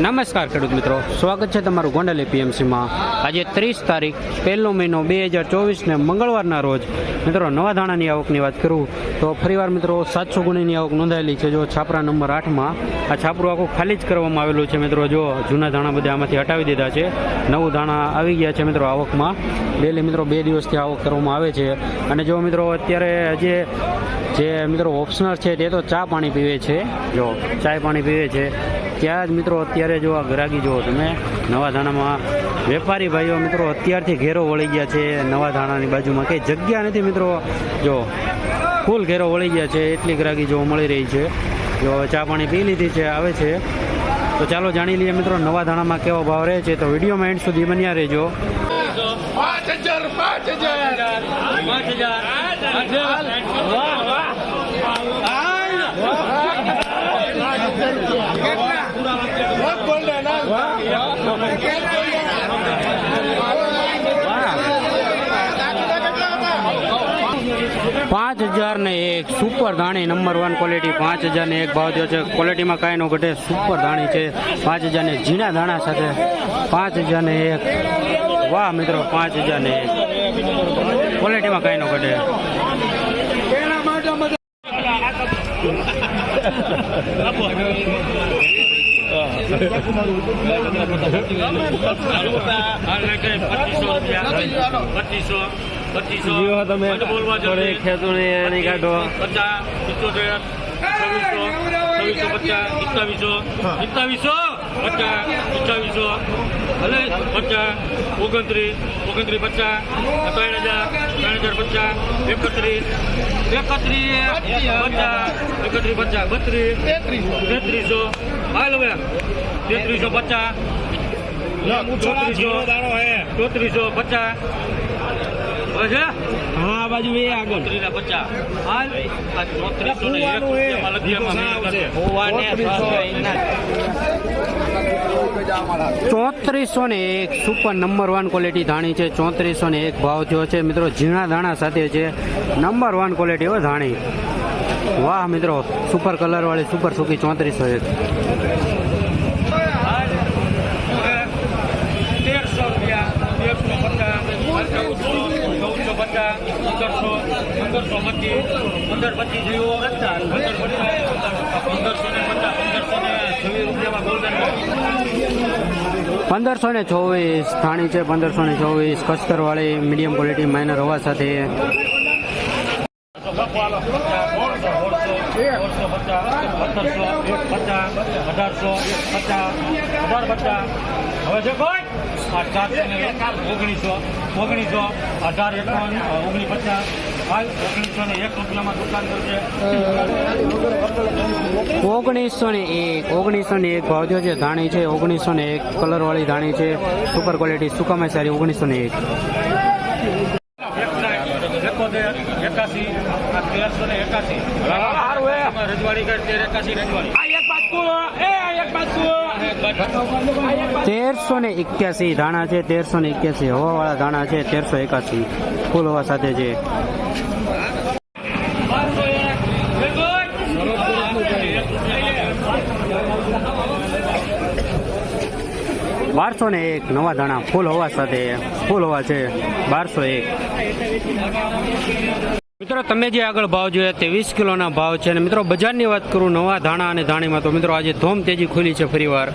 નમસ્કાર ખેડૂત મિત્રો. સ્વાગત છે તમારું ગોંડલ એપીએમસીમાં. આજે ત્રીસ તારીખ, પહેલો મહિનો બે હજાર ચોવીસને મંગળવારના રોજ. મિત્રો, નવા ધાણાની આવકની વાત કરું, તો ફરીવાર મિત્રો સાતસો ગુણીની આવક નોંધાયેલી છે. જો છાપરા નંબર આઠમાં આ છાપરું આખું ખાલી જ કરવામાં આવેલું છે મિત્રો. જો જૂના ધાણા બધા આમાંથી હટાવી દીધા છે, નવું ધાણા આવી ગયા છે મિત્રો આવકમાં. ડેલી મિત્રો બે દિવસથી આવક કરવામાં આવે છે. અને જો મિત્રો અત્યારે જે જે મિત્રો ઓપ્શનર છે તે તો ચા પાણી પીવે છે. જો ચાય પાણી પીવે છે ત્યાં જ મિત્રો અત્યારે જો આ ગ્રાહકી જુઓ તમે નવા ધાણામાં વેપારી ભાઈઓ મિત્રો અત્યારથી ઘેરો વળી ગયા છે નવા ધાણાની બાજુમાં કંઈ જગ્યા નથી મિત્રો. જો ફૂલ ઘેરો વળી ગયા છે એટલી ગ્રાહકી જોવા મળી રહી છે. જો ચા પાણી પી લીધી છે આવે છે. તો ચાલો જાણી લઈએ મિત્રો નવા ધાણામાં કેવો ભાવ રહે છે. તો વિડીયોમાં એન્ડ સુધી બન્યા રહેજો. પાંચ હજાર પાંચ હજાર. પાંચ હજાર વાહ વાહ ગોલ્ડન પાંચ હજાર ને એક સુપર ધાણી નંબર વન ક્વોલિટી પાંચ હજાર ને એક ભાવ થયો છે. ક્વોલિટીમાં કાંઈ નો ઘટે સુપર ધાણી છે. પાંચ હજાર ને ઝીણા ધાણા સાથે પાંચ હજાર ને એક. વાહ મિત્રો, પાંચ હજાર ને એક. ક્વોલિટીમાં કાંઈ નો ઘટે. પચીસો પચીસો. જીવો તમે. બોલવા થોડી ખેતુણી એની કાઢો. પચાસ પિત્તોતેર છવ્વીસો છવ્વીસો પચાસ સત્તાવીસો સત્તાવીસો પચાસ અઠ્ઠાવીસો ભલે પચાસ ઓગણત્રીસ ઓગણત્રીસ પચાસ ત્રણ હજાર ત્રણ હજાર પચાસ એકત્રીસ એકત્રીસ પચાસ એકત્રીસ પચાસ બત્રીસ તેત્રીસો હાલ હવે. તેત્રીસો પચાસ ચોત્રીસો ચોત્રીસો પચાસ હા બાજુ એ આગળ. પચાસ. હાલ. આ ચોત્રીસો ને એક રૂપિયામાં લખી ચોત્રીસો. ને એક સુપર નંબર વન ક્વોલિટી ધાણી છે. ચોત્રીસો ને એક ભાવ થયો છે. મિત્રો ઝીણા ધાણા સાથે છે. નંબર વન ક્વોલિટી હોય ધાણી. વાહ મિત્રો. સુપર કલર વાળી સુપર સુકી ચોત્રીસો એક તેરસો રૂપિયા તેરસો પચાસ ચૌદસો ચૌદસો પચાસ પંદરસો ને પચાસ પંદરસો ને ચોવીસ થાણી છે, પંદરસો ને ચોવીસ કસ્તરવાળી, મીડિયમ ક્વોલિટી માઇનર હોવા સાથે. પચાસ અઢારસો પચાસ અઢાર પચાસ હવે છે ઓગણીસો અઢાર એકાવન ઓગણીસ પચાસ ઓગણીસો ને એક રૂપિયામાં દુકાન કરશે ઓગણીસો ને એક ઓગણીસો ને એક ભાવ છે ધાણી છે, ઓગણીસો ને એક કલર વાળી ધાણી છે સુપર ક્વોલિટી સુકામાં સારી ઓગણીસો ને એક. એકાસી આ તેરસો ને એકાસી રજવાડી કરી તેર એકાસી રજવાડી. તેરસો ને એક્યાસી ધાણા છે તેરસો ને એક્યાસી હવાવાળા ધાણા છે તેરસો એકાસી ફૂલ હવા સાથે છે બારસો એક બારસો ને એક નવા ધાણા ફૂલ હવા સાથે ફૂલ હવા છે બારસો એક. મિત્રો, તમે જે આગળ ભાવ જોયા તે વીસ કિલોના ભાવ છે અને મિત્રો, બજારની વાત કરું નવા ધાણા અને ધાણીમાં, તો મિત્રો, આજે ધોમ તેજી ખુલી છે ફરીવાર.